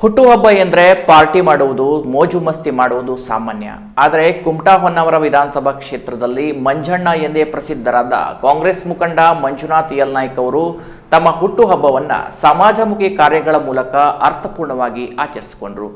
ಹುಟ್ಟುಹಬ್ಬ ಎಂದರೆ ಪಾರ್ಟಿ ಮಾಡುವುದು, ಮೋಜು ಮಸ್ತಿ ಮಾಡುವುದು ಸಾಮಾನ್ಯ. ಆದರೆ ಕುಮಟಾ ಹೊನ್ನಾವರ ವಿಧಾನಸಭಾ ಕ್ಷೇತ್ರದಲ್ಲಿ ಮಂಜಣ್ಣ ಎಂದೇ ಪ್ರಸಿದ್ಧರಾದ ಕಾಂಗ್ರೆಸ್ ಮುಖಂಡ ಮಂಜುನಾಥ್ ಯಲ್ನಾಯ್ಕ್ ಅವರು ತಮ್ಮ ಹುಟ್ಟುಹಬ್ಬವನ್ನು ಸಮಾಜಮುಖಿ ಕಾರ್ಯಗಳ ಮೂಲಕ ಅರ್ಥಪೂರ್ಣವಾಗಿ ಆಚರಿಸಿಕೊಂಡರು.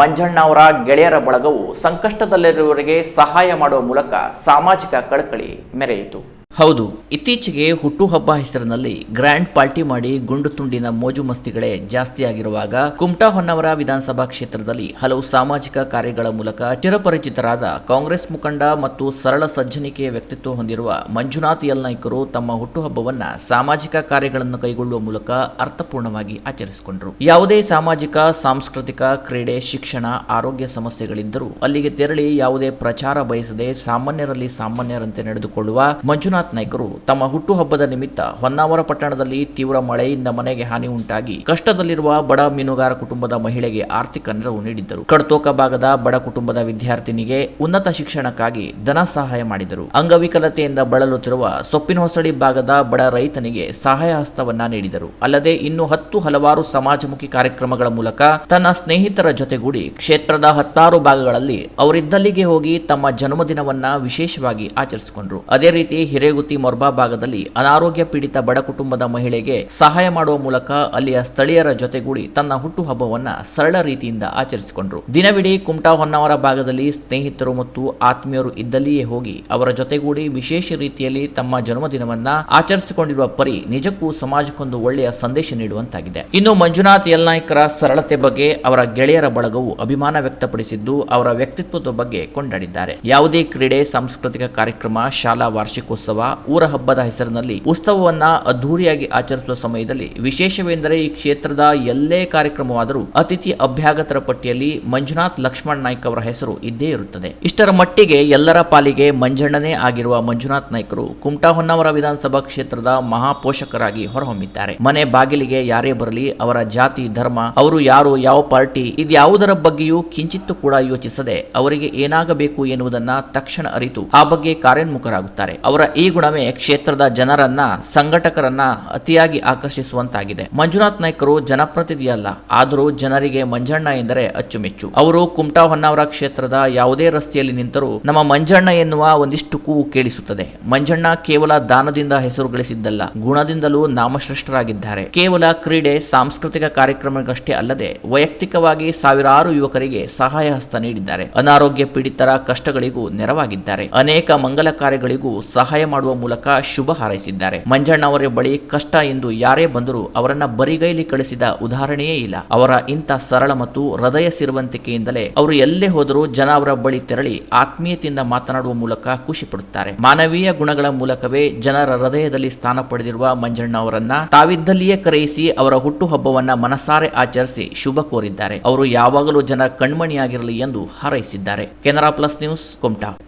ಮಂಜಣ್ಣ ಅವರ ಗೆಳೆಯರ ಬಳಗವು ಸಂಕಷ್ಟದಲ್ಲಿರುವವರಿಗೆ ಸಹಾಯ ಮಾಡುವ ಮೂಲಕ ಸಾಮಾಜಿಕ ಕಳಕಳಿ ಮೆರೆಯಿತು. ಹೌದು, ಇತ್ತೀಚೆಗೆ ಹುಟ್ಟುಹಬ್ಬ ಹೆಸರಿನಲ್ಲಿ ಗ್ರ್ಯಾಂಡ್ ಪಾರ್ಟಿ ಮಾಡಿ ಗುಂಡು ತುಂಡಿನ ಮೋಜು ಮಸ್ತಿಗಳೇ ಜಾಸ್ತಿಯಾಗಿರುವಾಗ ಕುಮಟಾ ಹೊನ್ನವರ ವಿಧಾನಸಭಾ ಕ್ಷೇತ್ರದಲ್ಲಿ ಹಲವು ಸಾಮಾಜಿಕ ಕಾರ್ಯಗಳ ಮೂಲಕ ಚಿರಪರಿಚಿತರಾದ ಕಾಂಗ್ರೆಸ್ ಮುಖಂಡ ಮತ್ತು ಸರಳ ಸಜ್ಜನಿಕೆಯ ವ್ಯಕ್ತಿತ್ವ ಹೊಂದಿರುವ ಮಂಜುನಾಥ್ ಯಲ್ನಾಯ್ಕರು ತಮ್ಮ ಹುಟ್ಟುಹಬ್ಬವನ್ನ ಸಾಮಾಜಿಕ ಕಾರ್ಯಗಳನ್ನು ಕೈಗೊಳ್ಳುವ ಮೂಲಕ ಅರ್ಥಪೂರ್ಣವಾಗಿ ಆಚರಿಸಿಕೊಂಡರು. ಯಾವುದೇ ಸಾಮಾಜಿಕ, ಸಾಂಸ್ಕೃತಿಕ ಕ್ರೀಡೆ, ಶಿಕ್ಷಣ, ಆರೋಗ್ಯ ಸಮಸ್ಯೆಗಳಿದ್ದರೂ ಅಲ್ಲಿಗೆ ತೆರಳಿ ಯಾವುದೇ ಪ್ರಚಾರ ಬಯಸದೆ ಸಾಮಾನ್ಯರಲ್ಲಿ ಸಾಮಾನ್ಯರಂತೆ ನಡೆದುಕೊಳ್ಳುವ ಮಂಜುನಾಥ್ ನಾಯ್ಕರು ತಮ್ಮ ಹುಟ್ಟುಹಬ್ಬದ ನಿಮಿತ್ತ ಹೊನ್ನಾವರ ಪಟ್ಟಣದಲ್ಲಿ ತೀವ್ರ ಮಳೆಯಿಂದ ಮನೆಗೆ ಹಾನಿ ಉಂಟಾಗಿ ಕಷ್ಟದಲ್ಲಿರುವ ಬಡ ಮೀನುಗಾರ ಕುಟುಂಬದ ಮಹಿಳೆಗೆ ಆರ್ಥಿಕ ನೆರವು ನೀಡಿದ್ದರು. ಕಡ್ತೋಕ ಭಾಗದ ಬಡ ಕುಟುಂಬದ ವಿದ್ಯಾರ್ಥಿನಿಗೆ ಉನ್ನತ ಶಿಕ್ಷಣಕ್ಕಾಗಿ ಧನ ಸಹಾಯ ಮಾಡಿದರು. ಅಂಗವಿಕಲತೆಯಿಂದ ಬಳಲುತ್ತಿರುವ ಸೊಪ್ಪಿನ ಹೊಸಡಿ ಭಾಗದ ಬಡ ರೈತನಿಗೆ ಸಹಾಯ ಹಸ್ತವನ್ನ ನೀಡಿದರು. ಅಲ್ಲದೆ ಇನ್ನು ಹತ್ತು ಹಲವಾರು ಸಮಾಜಮುಖಿ ಕಾರ್ಯಕ್ರಮಗಳ ಮೂಲಕ ತನ್ನ ಸ್ನೇಹಿತರ ಜೊತೆಗೂಡಿ ಕ್ಷೇತ್ರದ ಹತ್ತಾರು ಭಾಗಗಳಲ್ಲಿ ಅವರಿದ್ದಲ್ಲಿಗೆ ಹೋಗಿ ತಮ್ಮ ಜನ್ಮದಿನವನ್ನ ವಿಶೇಷವಾಗಿ ಆಚರಿಸಿಕೊಂಡರು. ಅದೇ ರೀತಿ ಹಿರೇಗುತ್ತಿ ಮೊರ್ಬಾ ಭಾಗದಲ್ಲಿ ಅನಾರೋಗ್ಯ ಪೀಡಿತ ಬಡ ಕುಟುಂಬದ ಮಹಿಳೆಗೆ ಸಹಾಯ ಮಾಡುವ ಮೂಲಕ ಅಲ್ಲಿಯ ಸ್ಥಳೀಯರ ಜೊತೆಗೂಡಿ ತನ್ನ ಹುಟ್ಟುಹಬ್ಬವನ್ನ ಸರಳ ರೀತಿಯಿಂದ ಆಚರಿಸಿಕೊಂಡರು. ದಿನವಿಡೀ ಕುಮಟಾ ಹೊನ್ನಾವರ ಭಾಗದಲ್ಲಿ ಸ್ನೇಹಿತರು ಮತ್ತು ಆತ್ಮೀಯರು ಇದ್ದಲ್ಲಿಯೇ ಹೋಗಿ ಅವರ ಜೊತೆಗೂಡಿ ವಿಶೇಷ ರೀತಿಯಲ್ಲಿ ತಮ್ಮ ಜನ್ಮದಿನವನ್ನ ಆಚರಿಸಿಕೊಂಡಿರುವ ಪರಿ ನಿಜಕ್ಕೂ ಸಮಾಜಕ್ಕೊಂದು ಒಳ್ಳೆಯ ಸಂದೇಶ ನೀಡುವಂತಾಗಿದೆ. ಇನ್ನು ಮಂಜುನಾಥ್ ಯಲ್ನಾಯ್ಕರ ಸರಳತೆ ಬಗ್ಗೆ ಅವರ ಗೆಳೆಯರ ಬಳಗವು ಅಭಿಮಾನ ವ್ಯಕ್ತಪಡಿಸಿದ್ದು ಅವರ ವ್ಯಕ್ತಿತ್ವದ ಬಗ್ಗೆ ಕೊಂಡಾಡಿದ್ದಾರೆ. ಯಾವುದೇ ಕ್ರೀಡೆ, ಸಾಂಸ್ಕೃತಿಕ ಕಾರ್ಯಕ್ರಮ, ಶಾಲಾ ವಾರ್ಷಿಕೋತ್ಸವ ಊರ ಹಬ್ಬದ ಹೆಸರಿನಲ್ಲಿ ಉತ್ಸವವನ್ನ ಅದ್ದೂರಿಯಾಗಿ ಆಚರಿಸುವ ಸಮಯದಲ್ಲಿ ವಿಶೇಷವೆಂದರೆ ಈ ಕ್ಷೇತ್ರದ ಎಲ್ಲೇ ಕಾರ್ಯಕ್ರಮವಾದರೂ ಅತಿಥಿ ಅಭ್ಯಾಗತರ ಪಟ್ಟಿಯಲ್ಲಿ ಮಂಜುನಾಥ್ ಲಕ್ಷ್ಮಣ್ ನಾಯ್ಕ್ ಅವರ ಹೆಸರು ಇದ್ದೇ ಇರುತ್ತದೆ. ಇಷ್ಟರ ಮಟ್ಟಿಗೆ ಎಲ್ಲರ ಪಾಲಿಗೆ ಮಂಜಣ್ಣನೇ ಆಗಿರುವ ಮಂಜುನಾಥ್ ನಾಯ್ಕರು ಕುಮಟಾ ಹೊನ್ನಾವರ ವಿಧಾನಸಭಾ ಕ್ಷೇತ್ರದ ಮಹಾಪೋಷಕರಾಗಿ ಹೊರಹೊಮ್ಮಿದ್ದಾರೆ. ಮನೆ ಬಾಗಿಲಿಗೆ ಯಾರೇ ಬರಲಿ, ಅವರ ಜಾತಿ, ಧರ್ಮ, ಅವರು ಯಾರು, ಯಾವ ಪಾರ್ಟಿ, ಇದ್ಯಾವುದರ ಬಗ್ಗೆಯೂ ಕಿಂಚಿತ್ತು ಕೂಡ ಯೋಚಿಸದೆ ಅವರಿಗೆ ಏನಾಗಬೇಕು ಎನ್ನುವುದನ್ನ ತಕ್ಷಣ ಅರಿತು ಆ ಬಗ್ಗೆ ಕಾರ್ಯೋನ್ಮುಖರಾಗುತ್ತಾರೆ. ಅವರ ಈ ಗುಣವೇ ಕ್ಷೇತ್ರದ ಜನರನ್ನ, ಸಂಘಟಕರನ್ನ ಅತಿಯಾಗಿ ಆಕರ್ಷಿಸುವಂತಾಗಿದೆ. ಮಂಜುನಾಥ್ ನಾಯ್ಕರು ಜನಪ್ರತಿನಿಧಿಯಲ್ಲ ಆದರೂ ಜನರಿಗೆ ಮಂಜಣ್ಣ ಎಂದರೆ ಅಚ್ಚುಮೆಚ್ಚು. ಅವರು ಕುಮಟಾ ಹೊನ್ನಾವರ ಕ್ಷೇತ್ರದ ಯಾವುದೇ ರಸ್ತೆಯಲ್ಲಿ ನಿಂತರೂ ನಮ್ಮ ಮಂಜಣ್ಣ ಎನ್ನುವ ಒಂದಿಷ್ಟು ಕೂವು ಕೇಳಿಸುತ್ತದೆ. ಮಂಜಣ್ಣ ಕೇವಲ ದಾನದಿಂದ ಹೆಸರು ಗಳಿಸಿದ್ದಲ್ಲ ಗುಣದಿಂದಲೂ ನಾಮಶ್ರೇಷ್ಠರಾಗಿದ್ದಾರೆ. ಕೇವಲ ಕ್ರೀಡೆ, ಸಾಂಸ್ಕೃತಿಕ ಕಾರ್ಯಕ್ರಮಗಳಷ್ಟೇ ಅಲ್ಲದೆ ವೈಯಕ್ತಿಕವಾಗಿ ಸಾವಿರಾರು ಯುವಕರಿಗೆ ಸಹಾಯ ಹಸ್ತ ನೀಡಿದ್ದಾರೆ. ಅನಾರೋಗ್ಯ ಪೀಡಿತರ ಕಷ್ಟಗಳಿಗೂ ನೆರವಾಗಿದ್ದಾರೆ. ಅನೇಕ ಮಂಗಲ ಕಾರ್ಯಗಳಿಗೂ ಸಹಾಯ ಮಾಡುವ ಮೂಲಕ ಶುಭ ಹಾರೈಸಿದ್ದಾರೆ. ಮಂಜಣ್ಣ ಅವರ ಬಳಿ ಕಷ್ಟ ಎಂದು ಯಾರೇ ಬಂದರೂ ಅವರನ್ನ ಬರಿಗೈಲಿ ಕಳಿಸಿದ ಉದಾಹರಣೆಯೇ ಇಲ್ಲ. ಅವರ ಇಂಥ ಸರಳ ಮತ್ತು ಹೃದಯ ಸಿರುವಂತಿಕೆಯಿಂದಲೇ ಅವರು ಎಲ್ಲೇ ಹೋದರೂ ಜನ ಅವರ ಬಳಿ ತೆರಳಿ ಆತ್ಮೀಯತೆಯಿಂದ ಮಾತನಾಡುವ ಮೂಲಕ ಖುಷಿ ಪಡುತ್ತಾರೆ. ಮಾನವೀಯ ಗುಣಗಳ ಮೂಲಕವೇ ಜನರ ಹೃದಯದಲ್ಲಿ ಸ್ಥಾನ ಪಡೆದಿರುವ ಮಂಜಣ್ಣ ಅವರನ್ನ ತಾವಿದ್ದಲ್ಲಿಯೇ ಕರೆಯಿಸಿ ಅವರ ಹುಟ್ಟುಹಬ್ಬವನ್ನ ಮನಸಾರೆ ಆಚರಿಸಿ ಶುಭ ಕೋರಿದ್ದಾರೆ. ಅವರು ಯಾವಾಗಲೂ ಜನ ಕಣ್ಮಣಿಯಾಗಿರಲಿ ಎಂದು ಹಾರೈಸಿದ್ದಾರೆ. Canara plus news, Kumta.